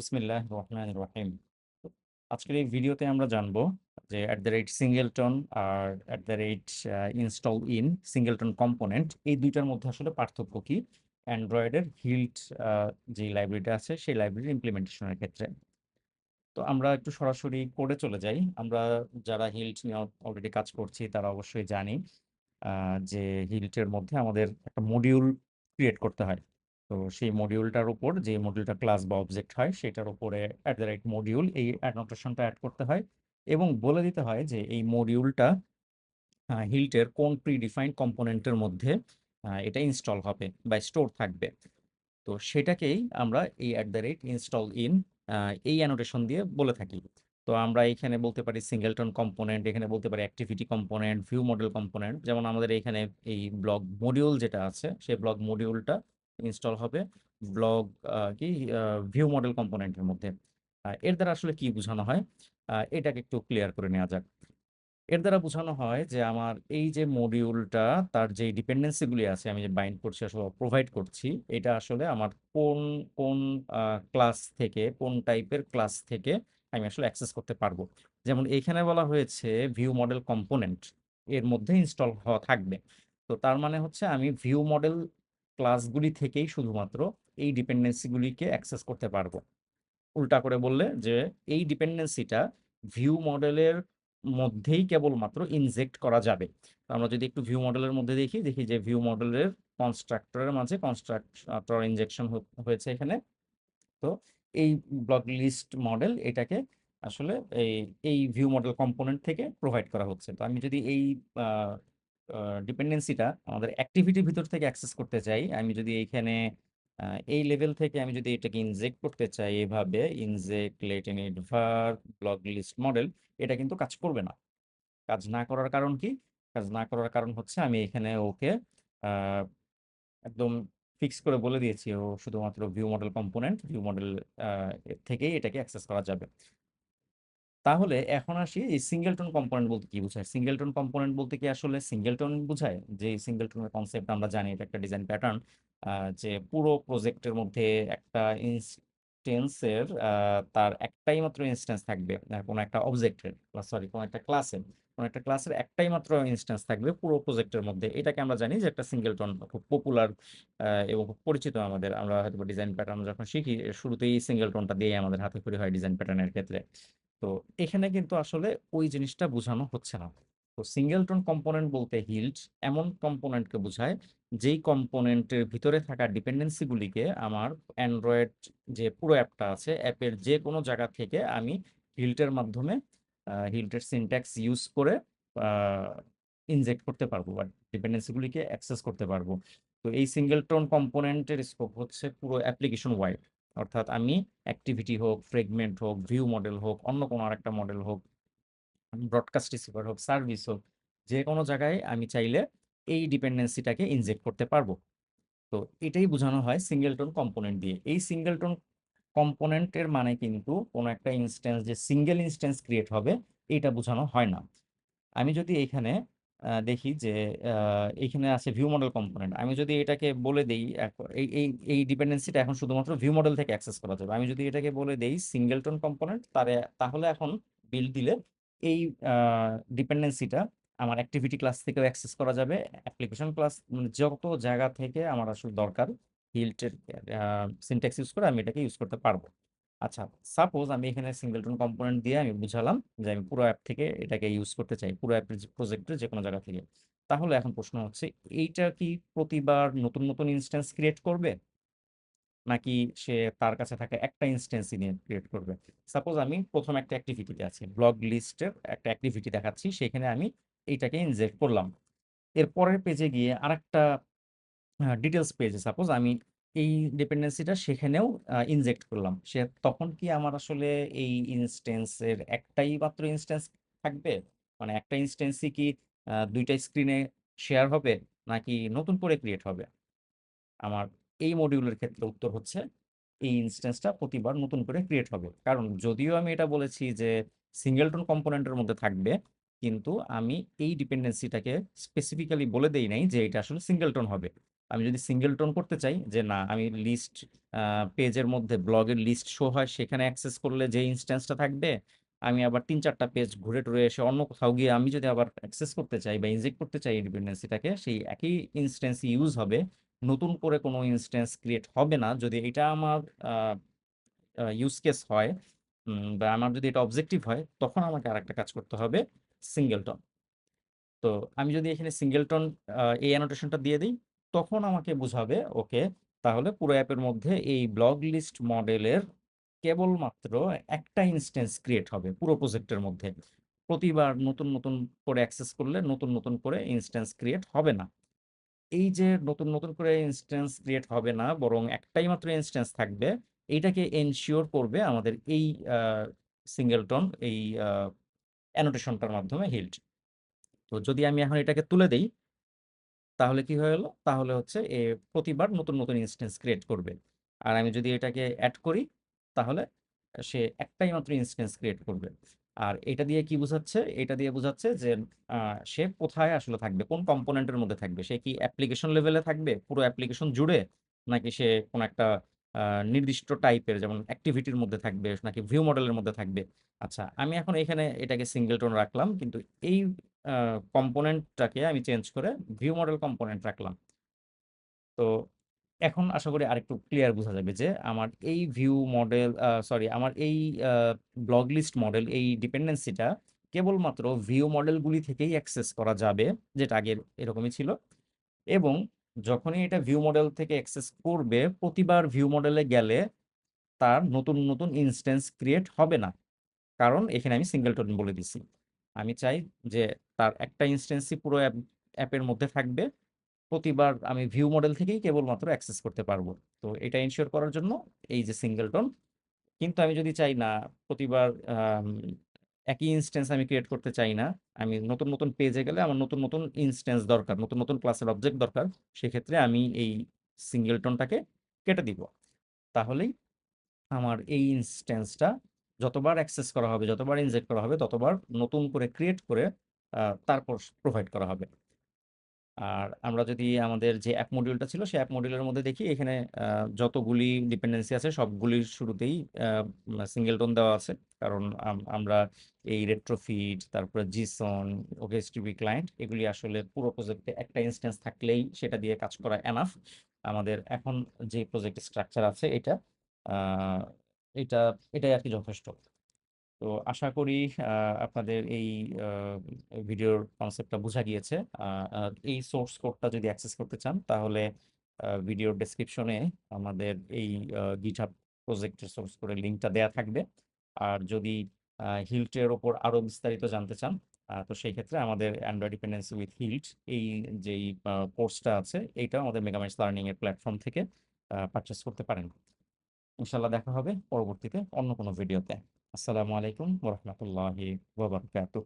বিসমিল্লাহ রহমান রহিম। আজকের এই ভিডিওতে আমরা জানব যে at the rate singleton R at the rate install in singleton component এই দুইটার মধ্যে আসলে পার্থক্য কি? অ্যান্ড্রয়েডের হিল্ট যে লাইব্রেরিটা আছে, সেই লাইব্রেরির ইমপ্লিমেন্টেশনের ক্ষেত্রে। তো আমরা একটু সরাসরি কোডে চলে যাই। আমরা যারা হিল্ট নিয়ে অলরেডি কাজ করছি, তারা অবশ্যই জানি যে হিল্টের মধ্যে আমাদের একটা মডিউল ক্রিয়েট করতে হয়। তো সেই মডিউলটার উপর যে মডিউলটা ক্লাস বা অবজেক্ট হয়, সেটার উপরে অ্যাট দ্য রাইট মডিউল এই অ্যানোটেশনটা অ্যাড করতে হয় এবং বলে দিতে হয় যে এই মডিউলটা হিল্টের কোন প্রি ডিফাইন্ড কম্পোনেন্টের মধ্যে এটা ইনস্টল হবে বা স্টোর থাকবে। তো সেটাকেই আমরা এই at the rate install in এই অ্যানোটেশন দিয়ে বলে থাকি। তো আমরা এখানে বলতে পারি সিঙ্গেলটন কম্পোনেন্ট এখানে বলতে পারি activity component view model component যেমন আমাদের এখানে এই ব্লগ মডিউল যেটা আছে সেই ব্লগ মডিউলটা ইনস্টল হবে ব্লগ কি ভিউ মডেল কম্পোনেন্টের মধ্যে। এর দ্বারা আসলে কি বোঝানো হয়? এটাকে একটু ক্লিয়ার করে নেওয়া যাক। এর দ্বারা বোঝানো হয় যে আমার এই যে মডিউলটা তার যে ডিপেন্ডেন্সিগুলি আছে, আমি যে বাইন্ড করছি আসলে প্রোভাইড করছি, এটা আসলে আমার কোন কোন ক্লাস থেকে, কোন টাইপের ক্লাস থেকে আমি আসলে অ্যাক্সেস করতে পারব। যেমন এইখানে বলা হয়েছে ভিউ মডেল কম্পোনেন্ট এর মধ্যে ইনস্টল হওয়া থাকবে। তো তার মানে হচ্ছে আমি ভিউ মডেল ক্লাসগুলি থেকেই শুধুমাত্র এই ডিপেন্ডেন্সিগুলিকে অ্যাক্সেস করতে পারব। উল্টা করে বললে যে এই ডিপেন্ডেন্সিটা ভিউ মডেলের মধ্যেই কেবলমাত্র ইনজেক্ট করা যাবে। আমরা যদি একটু ভিউ মডেলের মধ্যে দেখি দেখি যে ভিউ মডেলের কনস্ট্রাক্টরের মাঝে কনস্ট্রাক্টর ইনজেকশন হয়েছে এখানে। তো এই ব্লক লিস্ট মডেল এটাকে আসলে এই এই ভিউ মডেল কম্পোনেন্ট থেকে প্রোভাইড করা হচ্ছে। তো আমি যদি এই ডিপেন্ডেন্সিটা আমাদের অ্যাক্টিভিটির ভিতর থেকে অ্যাক্সেস করতে চাই। আমি যদি এইখানে এই লেভেল থেকে আমি যদি এটাকে ইনজেক্ট করতে চাই এভাবে inject lateinit var block list model এটা কিন্তু কাজ করবে না। কাজ না করার কারণ কি? কাজ না করার কারণ হচ্ছে আমি এখানে ওকে একদম ফিক্স করে বলে দিয়েছি, ও শুধুমাত্র view model component view model থেকেই এটাকে অ্যাক্সেস করা যাবে। তাহলে এখন আসি এই সিঙ্গেলটন কম্পোনেন্ট বলতে কি বোঝায়? সিঙ্গেলটন কম্পোনেন্ট বলতে কি আসলে সিঙ্গেলটন বোঝায়? যে সিঙ্গেলটনের কনসেপ্ট আমরা জানি, এটা একটা ডিজাইন প্যাটার্ন যে পুরো প্রজেক্টের মধ্যে একটা ইনস্টেন্সের তার একটাই মাত্র ইনস্ট্যান্স থাকবে কোনো একটা অবজেক্টের সরি কোনো একটা ক্লাসের কোনো একটা ক্লাসের একটাই মাত্র ইনস্ট্যান্স থাকবে পুরো প্রজেক্টের মধ্যে। এটাকে আমরা জানি যে একটা সিঙ্গেলটন খুব পপুলার এবং খুব পরিচিত আমাদের। আমরা হয়তো ডিজাইন প্যাটার্ন যখন শিখি, শুরুতেই সিঙ্গেলটনটা দিয়ে আমাদের হাতে খড়ি হয় ডিজাইন প্যাটার্নের ক্ষেত্রে। তো এখানে কিন্তু আসলে ওই জিনিসটা বোঝানো হচ্ছে না। তো সিঙ্গেলটন কম্পোনেন্ট বলতে হিল্ড এমন কম্পোনেন্টকে বোঝায়, যেই কম্পোনেন্টের ভিতরে থাকা ডিপেন্ডেন্সিগুলিকে আমার অ্যান্ড্রয়েড যে পুরো অ্যাপটা আছে অ্যাপের যে কোনো জায়গা থেকে আমি হিল্টের মাধ্যমে হিল্টের সিনট্যাক্স ইউজ করে ইনজেক্ট করতে পারব বা ডিপেন্ডেন্সিগুলিকে অ্যাক্সেস করতে পারব। তো এই সিঙ্গেলটন কম্পোনেন্টের স্কোপ হচ্ছে পুরো অ্যাপ্লিকেশন ওয়াইড অর্থাৎ আমি অ্যাক্টিভিটি হোক ফ্রেগমেন্ট হোক ভিউ মডেল হোক, অন্য কোনো আরেকটা মডেল হোক ব্রডকাস্ট রিসিভার হোক সার্ভিস হোক, যে কোনো জায়গায় আমি চাইলে এই ডিপেন্ডেন্সিটাকে ইনজেক্ট করতে পারব। তো এটাই বোঝানো হয় সিঙ্গেলটন কম্পোনেন্ট দিয়ে। এই সিঙ্গেলটন কম্পোনেন্টের মানে কিন্তু কোনো একটা ইনস্ট্যান্স যে সিঙ্গেল ইনস্ট্যান্স ক্রিয়েট হবে, এটা বোঝানো হয় না। আমি যদি এখানে দেখি যে এখানে আছে ভিউ মডেল কম্পোনেন্ট আমি যদি এটাকে বলে দেই এই এই এই ডিপেন্ডেন্সিটা এখন শুধুমাত্র ভিউ মডেল থেকে অ্যাক্সেস করা যাবে। আমি যদি এটাকে বলে দেই সিঙ্গেলটন কম্পোনেন্ট তারে, তাহলে এখন বিল দিলে এই ডিপেন্ডেন্সিটা আমার অ্যাক্টিভিটি ক্লাস থেকেও অ্যাক্সেস করা যাবে। অ্যাপ্লিকেশন ক্লাস মানে যত জায়গা থেকে আমার আসলে দরকার হিল্টের সিনট্যাক্স ইউজ করে আমি এটাকে ইউজ করতে পারব। আচ্ছা সাপোজ আমি এখানে সিঙ্গেলটন কম্পোনেন্ট দিয়ে আমি বুঝালাম যে আমি পুরো অ্যাপ থেকে এটাকে ইউজ করতে চাই, পুরো অ্যাপের প্রজেক্টের যে কোনো জায়গা থেকে। তাহলে এখন প্রশ্ন হচ্ছে, এইটা কি প্রতিবার নতুন নতুন ইনস্ট্যান্স ক্রিয়েট করবে? নাকি সে তার কাছে থাকা একটা ইনস্ট্যান্সই নিয়ে ক্রিয়েট করবে? সাপোজ আমি প্রথম একটা অ্যাক্টিভিটিতে আছি ব্লগ লিস্টের একটা অ্যাক্টিভিটি দেখাচ্ছি, সেখানে আমি এইটাকে ইনজেক্ট করলাম। এর পরের পেজে গিয়ে আরেকটা ডিটেলস পেজে সাপোজ আমি এই ডিপেন্ডেন্সিটা সেখানেও ইনজেক্ট করলাম। সে তখন কি আমার আসলে এই ইনস্টেন্সের একটাই মাত্র ইনস্টেন্স থাকবে? মানে একটা ইনস্টেন্সই কি দুইটা স্ক্রিনে শেয়ার হবে, নাকি নতুন করে ক্রিয়েট হবে? আমার এই মডিউলের ক্ষেত্রে উত্তর হচ্ছে, এই ইনস্টেন্সটা প্রতিবার নতুন করে ক্রিয়েট হবে। কারণ যদিও আমি এটা বলেছি যে সিঙ্গেলটন কম্পোনেন্টের মধ্যে থাকবে, কিন্তু আমি এই ডিপেন্ডেন্সিটাকে স্পেসিফিক্যালি বলে দেই নাই যে, এটা আসলে সিঙ্গেলটন হবে। আমি যদি সিঙ্গেল টোন করতে চাই, যে না, আমি লিস্ট পেজের মধ্যে ব্লগের লিস্ট শো হয়, সেখানে অ্যাক্সেস করলে যে ইনস্ট্যান্সটা থাকবে, আমি আবার তিন চারটা পেজ ঘুরে টুরে এসে অন্য কোথাও গিয়ে আমি যদি আবার অ্যাক্সেস করতে চাই বা ইনজেক্ট করতে চাই এই ডিপেন্ডেন্সিটাকে সেই একই ইনস্ট্যান্স ইউজ হবে। নতুন করে কোনো ইনস্ট্যান্স ক্রিয়েট হবে না। যদি এটা আমার ইউজ কেস হয় বা আমার যদি এটা অবজেক্টিভ হয়, তখন আমাকে আরেকটা কাজ করতে হবে সিঙ্গেলটন তো আমি যদি এখানে সিঙ্গেলটন এই অ্যানোটেশনটা দিয়ে দিই তখন আমাকে বুঝাবে, ওকে, তাহলে পুরো অ্যাপের মধ্যে এই ব্লগ লিস্ট মডেলের কেবলমাত্র একটা ইনস্ট্যান্স ক্রিয়েট হবে, পুরো প্রজেক্টের মধ্যে। প্রতিবার নতুন নতুন করে অ্যাক্সেস করলে নতুন নতুন করে ইনস্ট্যান্স ক্রিয়েট হবে না। এই যে নতুন নতুন করে ইনস্ট্যান্স ক্রিয়েট হবে না, বরং একটাই মাত্র ইনস্ট্যান্স থাকবে, এইটাকে এনশিওর করবে আমাদের এই সিঙ্গেলটন এই অ্যানোটেশনটার মাধ্যমে হিল্ড তো যদি আমি এখন এটাকে তুলে দেই তাহলে কি হয়ে গেল তাহলে হচ্ছে এ প্রতিবার নতুন নতুন ইনস্টেন্স ক্রিয়েট করবে। আর আমি যদি এটাকে অ্যাড করি, তাহলে সে একটাই মাত্র ইনস্টেন্স ক্রিয়েট করবে। আর এটা দিয়ে কি বোঝাচ্ছে? এটা দিয়ে বোঝাচ্ছে যে সে কোথায় আসলে থাকবে? কোন কম্পোনেন্টের মধ্যে থাকবে? সে কি অ্যাপ্লিকেশন লেভেলে থাকবে? পুরো অ্যাপ্লিকেশন জুড়ে? নাকি সে কোনো একটা নির্দিষ্ট টাইপের যেমন অ্যাক্টিভিটির মধ্যে থাকবে, নাকি ভিউ মডেলের মধ্যে থাকবে? আচ্ছা আমি এখন এখানে এটাকে সিঙ্গেল টোন রাখলাম, কিন্তু এই কম্পোনেন্টটাকে আমি চেঞ্জ করে ভিউ মডেল কম্পোনেন্ট রাখলাম। তো এখন আশা করি আরেকটু ক্লিয়ার বোঝা যাবে যে আমার এই ভিউ মডেল সরি আমার এই ব্লগ লিস্ট মডেল এই ডিপেন্ডেন্সিটা কেবলমাত্র ভিউ মডেলগুলি থেকেই অ্যাক্সেস করা যাবে, যেটা আগের এরকমই ছিল। এবং যখনই এটা ভিউ মডেল থেকে অ্যাক্সেস করবে, প্রতিবার ভিউ মডেলে গেলে তার নতুন নতুন ইনস্ট্যান্স ক্রিয়েট হবে না। কারণ এখানে আমি সিঙ্গেল সিঙ্গেলটন বলে দিছি। আমি চাই যে তার একটা ইনস্ট্যান্সই পুরো অ্যাপ, অ্যাপের মধ্যে থাকবে। প্রতিবার আমি ভিউ মডেল থেকেই কেবলমাত্র অ্যাক্সেস করতে পারব। তো এটা ইনশিওর করার জন্য এই যে সিঙ্গেলটন কিন্তু আমি যদি চাই না, প্রতিবার একই ইনস্ট্যান্স আমি ক্রিয়েট করতে চাই না, আমি নতুন নতুন পেজে গেলে আমার নতুন নতুন ইনস্ট্যান্স দরকার, নতুন নতুন ক্লাসের অবজেক্ট দরকার, সেক্ষেত্রে আমি এই সিঙ্গেলটনটাকে কেটে দিব। তাহলেই আমার এই ইনস্ট্যান্সটা যতবার অ্যাক্সেস করা হবে, যতবার ইনজেক্ট করা হবে, ততবার নতুন করে ক্রিয়েট করে তারপর প্রোভাইড করা হবে। আর আমরা যদি আমাদের যে অ্যাপ মডিউলটা ছিল, সেই অ্যাপ মডিউলের মধ্যে দেখি, এখানে যতগুলি ডিপেন্ডেন্সি আছে, সবগুলির শুরুতেই সিঙ্গেলটন দেওয়া আছে। কারণ আম- আমরা এই রেট্রোফিট তারপরে জিসন ওকেএসটিভি ক্লায়েন্ট, এগুলি আসলে পুরো প্রজেক্টে একটা ইনস্ট্যান্স থাকলেই সেটা দিয়ে কাজ করা এনাফ আমাদের এখন যে প্রজেক্ট স্ট্রাকচার আছে, এটা এটা, এটাই আর কি যথেষ্ট। তো আশা করি আপনাদের এই ভিডিওর কনসেপ্টটা বোঝা গিয়েছে। এই সোর্স কোডটা যদি অ্যাক্সেস করতে চান, তাহলে ভিডিওর ডেসক্রিপশনে আমাদের এই গিটহাব প্রজেক্টের সোর্স কোডের লিঙ্কটা দেয়া থাকবে। আর যদি হিল্টের ওপর আরও বিস্তারিত জানতে চান তো সেই ক্ষেত্রে আমাদের অ্যান্ড্রয়েড ডিপেন্ডেন্সি উইথ হিল্ট এই যেই কোর্সটা আছে এইটা আমাদের মেগামাইন্স লার্নিং এর প্ল্যাটফর্ম থেকে পারচেস করতে পারেন। ইনশাল্লাহ দেখা হবে পরবর্তীতে অন্য কোনো ভিডিওতে। আসসালামু আলাইকুম ওরহমতুল্লাহি ওয়াবারকাতুহ